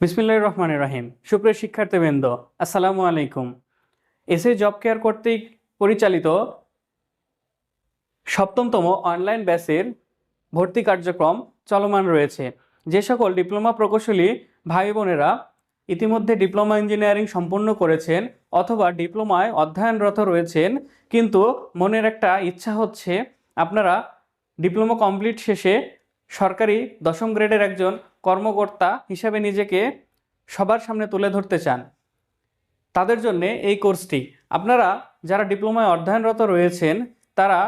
বিসমিল্লাহ রহমান রাহিম। সুপ্রিয় শিক্ষার্থীবৃন্দ, আসসালামু আলাইকুম। এসএ জব কেয়ার কর্তৃক পরিচালিত সপ্তমতম অনলাইন ব্যাচের ভর্তি কার্যক্রম চলমান রয়েছে। যে সকল ডিপ্লোমা প্রকৌশলী ভাই বোনেরা ইতিমধ্যে ডিপ্লোমা ইঞ্জিনিয়ারিং সম্পূর্ণ করেছেন অথবা ডিপ্লোমায় অধ্যয়নরত রয়েছেন, কিন্তু মনের একটা ইচ্ছা হচ্ছে আপনারা ডিপ্লোমা কমপ্লিট শেষে সরকারি দশম গ্রেডের একজন কর্মকর্তা হিসাবে নিজেকে সবার সামনে তুলে ধরতে চান। তাদের জন্য এই কোর্সটি। আপনারা যারা ডিপ্লোমায় অধ্যয়নরত রয়েছেন, তারা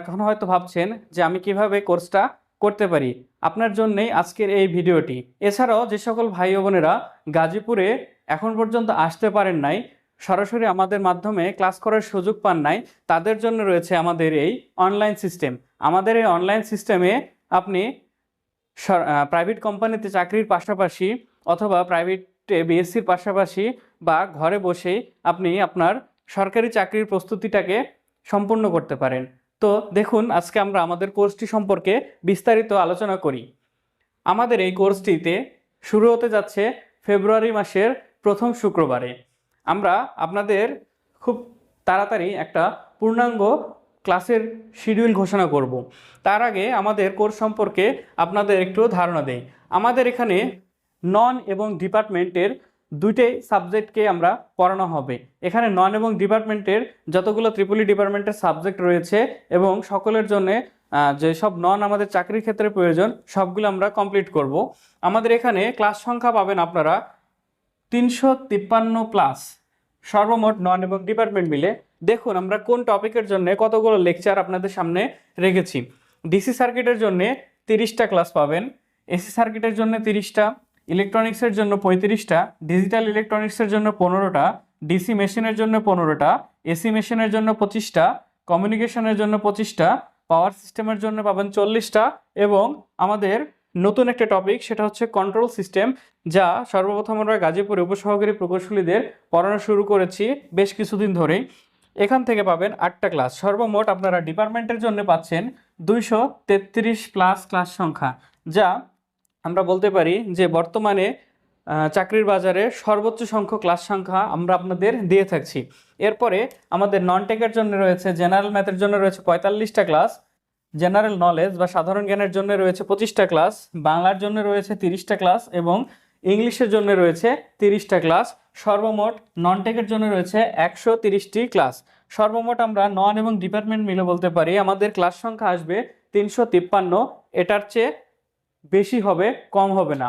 এখন হয়তো ভাবছেন যে আমি কীভাবে কোর্সটা করতে পারি। আপনার জন্যেই আজকের এই ভিডিওটি। এছাড়াও যে সকল ভাই বোনেরা গাজীপুরে এখন পর্যন্ত আসতে পারেন নাই, সরাসরি আমাদের মাধ্যমে ক্লাস করার সুযোগ পান নাই, তাদের জন্য রয়েছে আমাদের এই অনলাইন সিস্টেম। আমাদের এই অনলাইন সিস্টেমে আপনি প্রাইভেট কোম্পানিতে চাকরির পাশাপাশি অথবা প্রাইভেটে বিএসসির পাশাপাশি বা ঘরে বসেই আপনি আপনার সরকারি চাকরির প্রস্তুতিটাকে সম্পূর্ণ করতে পারেন। তো দেখুন, আজকে আমরা আমাদের কোর্সটি সম্পর্কে বিস্তারিত আলোচনা করি। আমাদের এই কোর্সটিতে শুরু হতে যাচ্ছে ফেব্রুয়ারি মাসের প্রথম শুক্রবারে। আমরা আপনাদের খুব তাড়াতাড়ি একটা পূর্ণাঙ্গ ক্লাসের শিডিউল ঘোষণা করব। তার আগে আমাদের কোর্স সম্পর্কে আপনাদের একটু ধারণা দেই। আমাদের এখানে নন এবং ডিপার্টমেন্টের দুইটাই সাবজেক্টকে আমরা পড়ানো হবে। এখানে নন এবং ডিপার্টমেন্টের যতগুলো ত্রিপুলি ডিপার্টমেন্টের সাবজেক্ট রয়েছে এবং সকলের জন্য যেসব নন আমাদের চাকরির ক্ষেত্রে প্রয়োজন, সবগুলো আমরা কমপ্লিট করব। আমাদের এখানে ক্লাস সংখ্যা পাবেন আপনারা তিনশো তিপ্পান্ন প্লাস সর্বমোট নন এবং ডিপার্টমেন্ট মিলে দেখুন, আমরা কোন টপিকের জন্য কতগুলো লেকচার আপনাদের সামনে রেখেছি। ডিসি সার্কিটের জন্য তিরিশটা ক্লাস পাবেন এসি সার্কিটের জন্য তিরিশটা ইলেকট্রনিক্সের জন্য পঁয়ত্রিশটা ডিজিটাল ইলেকট্রনিক্সের জন্য পনেরোটা ডিসি মেশিনের জন্য পনেরোটা এসি মেশিনের জন্য পঁচিশটা কমিউনিকেশনের জন্য পঁচিশটা পাওয়ার সিস্টেমের জন্য পাবেন চল্লিশটা এবং আমাদের নতুন একটা টপিক সেটা হচ্ছে কন্ট্রোল সিস্টেম যা সর্বপ্রথম আমরা গাজীপুরে উপসহকারী প্রকৌশলীদের পড়ানো শুরু করেছি বেশ কিছুদিন ধরেই। এখান থেকে পাবেন আটটা ক্লাস সর্বমোট আপনারা ডিপার্টমেন্টের জন্য পাচ্ছেন দুইশো তেত্রিশ প্লাস ক্লাস সংখ্যা, যা আমরা বলতে পারি যে বর্তমানে চাকরির বাজারে সর্বোচ্চ সংখ্যক ক্লাস সংখ্যা আমরা আপনাদের দিয়ে থাকছি। এরপরে আমাদের নন টেকের জন্য রয়েছে জেনারেল ম্যাথের জন্য রয়েছে পঁয়তাল্লিশটা ক্লাস জেনারেল নলেজ বা সাধারণ জ্ঞানের জন্য রয়েছে পঁচিশটা ক্লাস বাংলার জন্য রয়েছে তিরিশটা ক্লাস এবং ইংলিশের জন্য রয়েছে তিরিশটা ক্লাস সর্বমোট নন টেকের জন্য রয়েছে একশো তিরিশটি ক্লাস সর্বমোট আমরা নন এবং ডিপার্টমেন্ট মিলে বলতে পারি। আমাদের ক্লাস সংখ্যা আসবে তিনশো তিপ্পান্ন। এটার চেয়ে বেশি হবে, কম হবে না।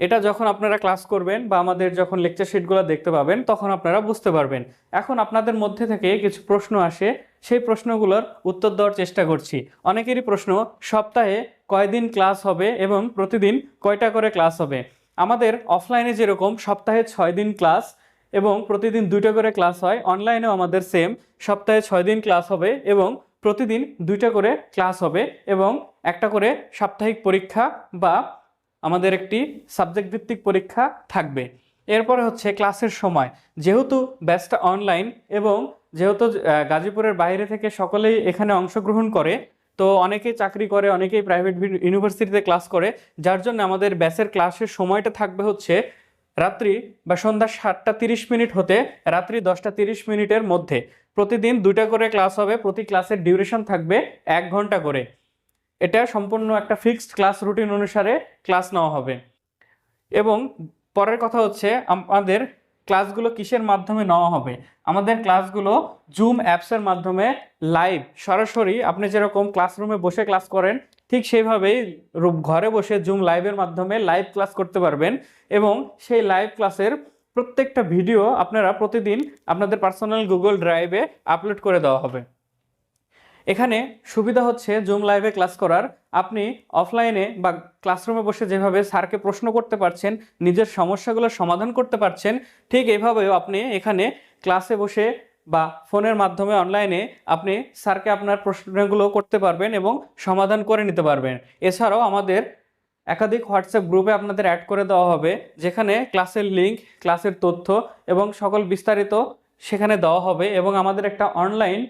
এটা যখন আপনারা ক্লাস করবেন বা আমাদের যখন লেকচার শিটগুলো দেখতে পাবেন, তখন আপনারা বুঝতে পারবেন। এখন আপনাদের মধ্যে থেকে কিছু প্রশ্ন আসে। সেই প্রশ্নগুলোর উত্তর দেওয়ার চেষ্টা করছি। অনেকেরই প্রশ্ন, সপ্তাহে কয়দিন ক্লাস হবে এবং প্রতিদিন কয়টা করে ক্লাস হবে? আমাদের অফলাইনে যেরকম সপ্তাহে ছয় দিন ক্লাস এবং প্রতিদিন দুইটা করে ক্লাস হয় অনলাইনেও আমাদের সেম সপ্তাহে ছয় দিন ক্লাস হবে এবং প্রতিদিন দুইটা করে ক্লাস হবে এবং একটা করে সাপ্তাহিক পরীক্ষা বা আমাদের একটি সাবজেক্ট ভিত্তিক পরীক্ষা থাকবে। এরপরে হচ্ছে ক্লাসের সময়। যেহেতু ব্যাচটা অনলাইন এবং যেহেতু গাজীপুরের বাইরে থেকে সকলেই এখানে অংশগ্রহণ করে তো অনেকেই চাকরি করে, অনেকেই প্রাইভেট ইউনিভার্সিটিতে ক্লাস করে, যার জন্য আমাদের ব্যাচের ক্লাসের সময়টা থাকবে হচ্ছে রাত্রি বা সন্ধ্যা সাতটা তিরিশ মিনিট হতে রাত্রি দশটা তিরিশ মিনিটের মধ্যে। প্রতিদিন দুইটা করে ক্লাস হবে, প্রতি ক্লাসের ডিউরেশন থাকবে এক ঘণ্টা করে। এটা সম্পূর্ণ একটা ফিক্সড ক্লাস রুটিন অনুসারে ক্লাস নেওয়া হবে। এবং পরের কথা হচ্ছে, আমাদের ক্লাসগুলো কিসের মাধ্যমে নেওয়া হবে? আমাদের ক্লাসগুলো জুম অ্যাপসের মাধ্যমে লাইভ সরাসরি আপনি যেরকম ক্লাসরুমে বসে ক্লাস করেন, ঠিক সেইভাবেই ঘরে বসে জুম লাইভের মাধ্যমে লাইভ ক্লাস করতে পারবেন এবং সেই লাইভ ক্লাসের প্রত্যেকটা ভিডিও আপনারা প্রতিদিন আপনাদের পার্সোনাল গুগল ড্রাইভে আপলোড করে দেওয়া হবে। এখানে সুবিধা হচ্ছে জুম লাইভে ক্লাস করার। আপনি অফলাইনে বা ক্লাসরুমে বসে যেভাবে স্যারকে প্রশ্ন করতে পারছেন, নিজের সমস্যাগুলো সমাধান করতে পারছেন, ঠিক এইভাবেও আপনি এখানে ক্লাসে বসে বা ফোনের মাধ্যমে অনলাইনে আপনি স্যারকে আপনার প্রশ্নগুলো করতে পারবেন এবং সমাধান করে নিতে পারবেন। এছাড়াও আমাদের একাধিক হোয়াটসঅ্যাপ গ্রুপে আপনাদের অ্যাড করে দেওয়া হবে, যেখানে ক্লাসের লিঙ্ক ক্লাসের তথ্য এবং সকল বিস্তারিত সেখানে দেওয়া হবে এবং আমাদের একটা অনলাইন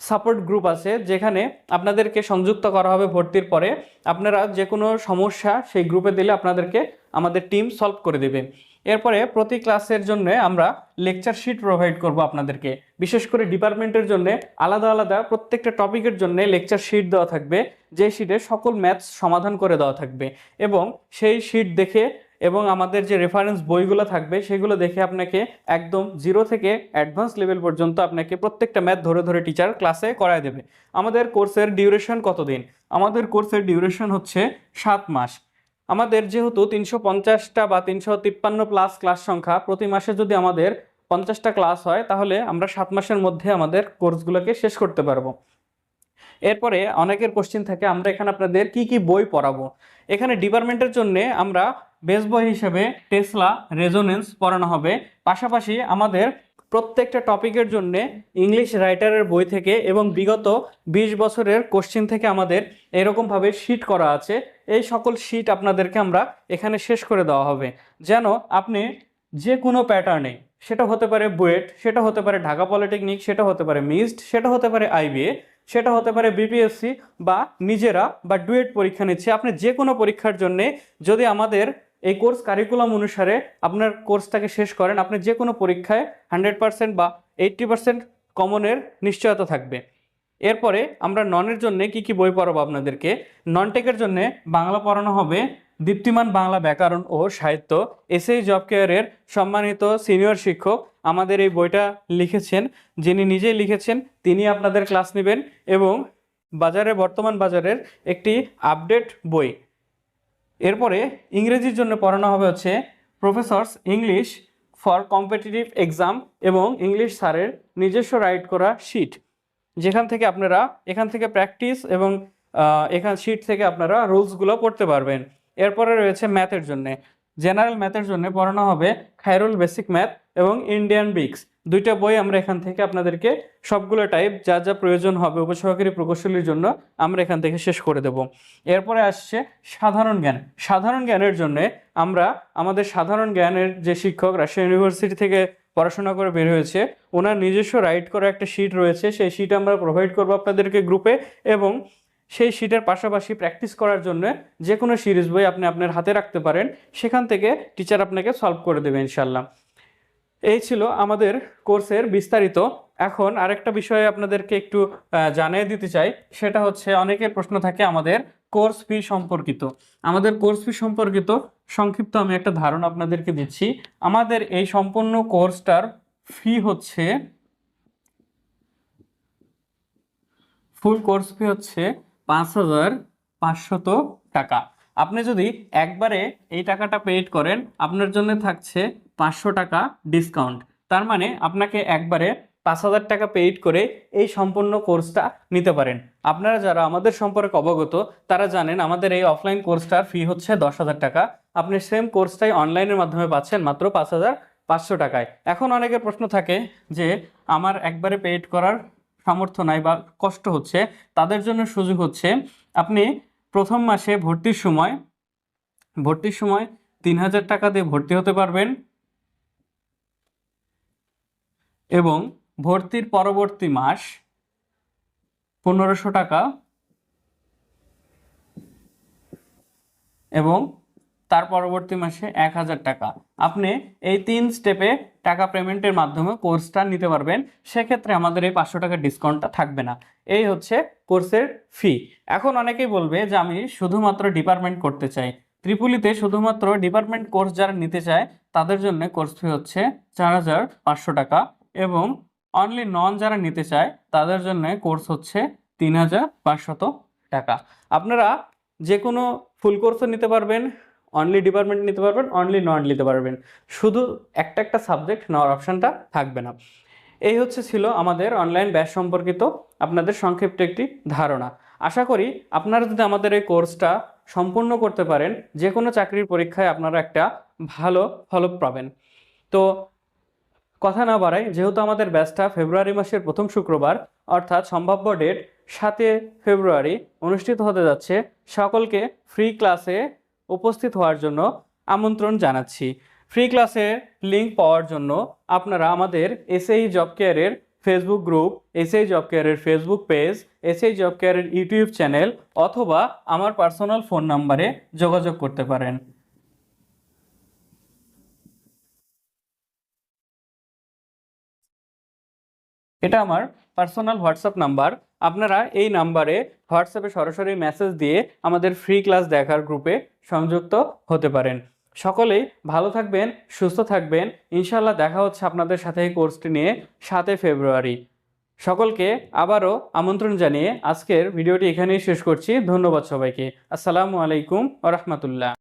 সাপোর্ট গ্রুপ আছে যেখানে আপনাদেরকে সংযুক্ত করা হবে ভর্তির পরে আপনারা যে কোনো সমস্যা সেই গ্রুপে দিলে আপনাদেরকে আমাদের টিম সলভ করে দেবে। এরপরে প্রতি ক্লাসের জন্য আমরা লেকচার শিট প্রোভাইড করব আপনাদেরকে। বিশেষ করে ডিপার্টমেন্টের জন্য আলাদা আলাদা প্রত্যেকটা টপিকের জন্য লেকচার শিট দেওয়া থাকবে। যে শিটে সকল ম্যাথস সমাধান করে দেওয়া থাকবে এবং সেই শিট দেখে এবং আমাদের যে রেফারেন্স বইগুলো থাকবে, সেগুলো দেখে আপনাকে একদম জিরো থেকে অ্যাডভান্স লেভেল পর্যন্ত আপনাকে প্রত্যেকটা ম্যাথ ধরে ধরে টিচার ক্লাসে করায় দেবে। আমাদের কোর্সের ডিউরেশন কতদিন? আমাদের কোর্সের ডিউরেশন হচ্ছে সাত মাস। আমাদের যেহেতু তিনশো পঞ্চাশটা বা তিনশো তিপ্পান্ন প্লাস ক্লাস সংখ্যা, প্রতি মাসে যদি আমাদের পঞ্চাশটা ক্লাস হয়, তাহলে আমরা সাত মাসের মধ্যে আমাদের কোর্সগুলোকে শেষ করতে পারব। এরপরে অনেকের কোশ্চেন থাকে, আমরা এখানে আপনাদের কি কি বই পড়াবো? এখানে ডিপার্টমেন্টের জন্য আমরা বেস বই হিসেবে টেসলা রেজোনেন্স পড়ানো হবে। পাশাপাশি আমাদের প্রত্যেকটা টপিকের জন্য ইংলিশ রাইটারের বই থেকে এবং বিগত বিশ বছরের কোশ্চেন থেকে আমাদের এরকমভাবে শিট করা আছে। এই সকল শিট আপনাদেরকে আমরা এখানে শেষ করে দেওয়া হবে। যেন আপনি যে কোনো প্যাটার্নে সেটা হতে পারে বুয়েট, সেটা হতে পারে ঢাকা পলিটেকনিক, সেটা হতে পারে মিসড সেটা হতে পারে আইবিএ, সেটা হতে পারে বিপিএসসি বা নিজেরা বা ডুয়েট পরীক্ষা নিচ্ছে। আপনি যে কোনো পরীক্ষার জন্যে যদি আমাদের এই কোর্স কারিকুলাম অনুসারে আপনার কোর্সটাকে শেষ করেন, আপনি যে কোনো পরীক্ষায় হান্ড্রেড পার্সেন্ট বা এইট্টি পার্সেন্ট কমনের নিশ্চয়তা থাকবে। এরপরে আমরা ননের জন্য কি কি বই পড়াবো আপনাদেরকে? নন টেকের জন্য বাংলা পড়ানো হবে দীপ্তিমান বাংলা ব্যাকরণ ও সাহিত্য এসএই জব কেয়ারের সম্মানিত সিনিয়র শিক্ষক আমাদের এই বইটা লিখেছেন, যিনি নিজেই লিখেছেন, তিনি আপনাদের ক্লাস নেবেন এবং বাজারে, বর্তমান বাজারের একটি আপডেট বই এরপরে ইংরেজির জন্য পড়ানো হবে হচ্ছে professors English for competitive exam এবং ইংলিশ স্যারের নিজস্ব রাইট করা শিট যেখান থেকে আপনারা, এখান থেকে প্র্যাকটিস এবং এখান শিট থেকে আপনারা রুলসগুলো পড়তে পারবেন। এরপরে রয়েছে ম্যাথের জন্য। জেনারেল ম্যাথের জন্য পড়ানো হবে খায়রুল বেসিক ম্যাথ এবং ইন্ডিয়ান বিক্স দুইটা বই আমরা এখান থেকে আপনাদেরকে সবগুলো টাইপ যা যা প্রয়োজন হবে উপসহকারী প্রকৌশলীর জন্য আমরা এখান থেকে শেষ করে দেব। এরপরে আসছে সাধারণ জ্ঞান। সাধারণ জ্ঞানের জন্য আমরা আমাদের সাধারণ জ্ঞানের যে শিক্ষক রাজশাহী ইউনিভার্সিটি থেকে পড়াশোনা করে বের হয়েছে, ওনার নিজস্ব রাইট করা একটা শিট রয়েছে। সেই শিট আমরা প্রোভাইড করব আপনাদেরকে গ্রুপে এবং সেই শিটের পাশাপাশি প্র্যাকটিস করার জন্য যে কোনো সিরিজ বই আপনি আপনার হাতে রাখতে পারেন। সেখান থেকে টিচার আপনাকে সলভ করে দেবে ইনশাল্লাহ এই ছিল আমাদের কোর্সের বিস্তারিত। এখন আরেকটা বিষয়ে আপনাদেরকে একটু জানিয়ে দিতে চাই, সেটা হচ্ছে অনেকের প্রশ্ন থাকে আমাদের কোর্স ফি সম্পর্কিত। আমাদের কোর্স ফি সম্পর্কিত সংক্ষিপ্ত আমি একটা ধারণা আপনাদেরকে দিচ্ছি। আমাদের এই সম্পূর্ণ কোর্সটার ফি হচ্ছে, ফুল কোর্স ফি হচ্ছে পাঁচ হাজার পাঁচশত টাকা। আপনি যদি একবারে এই টাকাটা পেইড করেন, আপনার জন্য থাকছে পাঁচশো টাকা ডিসকাউন্ট তার মানে আপনাকে একবারে পাঁচ হাজার টাকা পেইড করে এই সম্পূর্ণ কোর্সটা নিতে পারেন। আপনারা যারা আমাদের সম্পর্কে অবগত, তারা জানেন আমাদের এই অফলাইন কোর্সটার ফি হচ্ছে দশ হাজার টাকা। আপনি সেম কোর্সটাই অনলাইনের মাধ্যমে পাচ্ছেন মাত্র পাঁচ হাজার পাঁচশো টাকায়। এখন অনেকের প্রশ্ন থাকে যে, আমার একবারে পেইড করার সামর্থ্য নাই বা কষ্ট হচ্ছে, তাদের জন্য সুযোগ হচ্ছে, আপনি প্রথম মাসে ভর্তির সময় ভর্তির সময় তিন হাজার টাকা দিয়ে ভর্তি হতে পারবেন। এবং ভর্তির পরবর্তী মাস পনেরোশো টাকা এবং তার পরবর্তী মাসে এক হাজার টাকা। আপনি এই তিন স্টেপে টাকা পেমেন্টের মাধ্যমে কোর্সটা নিতে পারবেন। সেক্ষেত্রে আমাদের এই পাঁচশো টাকার ডিসকাউন্টটা থাকবে না। এই হচ্ছে কোর্সের ফি এখন অনেকেই বলবে যে আমি শুধুমাত্র ডিপার্টমেন্ট করতে চাই। ত্রিপুলিতে শুধুমাত্র ডিপার্টমেন্ট কোর্স যারা নিতে চায়, তাদের জন্য কোর্স ফি হচ্ছে চার হাজার পাঁচশো টাকা। এবং অনলি নন যারা নিতে চায়, তাদের জন্য কোর্স হচ্ছে তিন হাজার পাঁচশত টাকা। আপনারা যে কোনো ফুল কোর্সও নিতে পারবেন অনলি ডিপার্টমেন্ট নিতে পারবেন অনলি নন নিতে পারবেন। শুধু একটা একটা সাবজেক্ট নেওয়ার অপশানটা থাকবে না। এই হচ্ছে ছিল আমাদের অনলাইন ব্যাচ সম্পর্কিত আপনাদের সংক্ষিপ্ত একটি ধারণা। আশা করি আপনারা যদি আমাদের এই কোর্সটা সম্পূর্ণ করতে পারেন যে কোনো চাকরির পরীক্ষায় আপনারা একটা ভালো ফল পাবেন। তো কথা না বাড়াই যেহেতু আমাদের ব্যাচটা ফেব্রুয়ারি মাসের প্রথম শুক্রবার, অর্থাৎ সম্ভাব্য ডেট সাতে ফেব্রুয়ারি অনুষ্ঠিত হতে যাচ্ছে, সকলকে ফ্রি ক্লাসে উপস্থিত হওয়ার জন্য আমন্ত্রণ জানাচ্ছি। ফ্রি ক্লাসে লিঙ্ক পাওয়ার জন্য আপনারা আমাদের এসএই জব কেয়ারের ফেসবুক গ্রুপ এসএই জব কেয়ারের ফেসবুক পেজ এসএই জব কেয়ারের ইউটিউব চ্যানেল অথবা আমার পার্সোনাল ফোন নাম্বারে যোগাযোগ করতে পারেন। এটা আমার পার্সোনাল হোয়াটসঅ্যাপ নাম্বার আপনারা এই নাম্বারে হোয়াটসঅ্যাপে সরাসরি মেসেজ দিয়ে আমাদের ফ্রি ক্লাস দেখার গ্রুপে সংযুক্ত হতে পারেন। সকলেই ভালো থাকবেন, সুস্থ থাকবেন। ইনশাল্লাহ দেখা হচ্ছে আপনাদের সাথে এই কোর্সটি নিয়ে সাতই ফেব্রুয়ারি। সকলকে আবারও আমন্ত্রণ জানিয়ে আজকের ভিডিওটি এখানেই শেষ করছি। ধন্যবাদ সবাইকে। আসসালামু আলাইকুম রহমতুল্লাহ।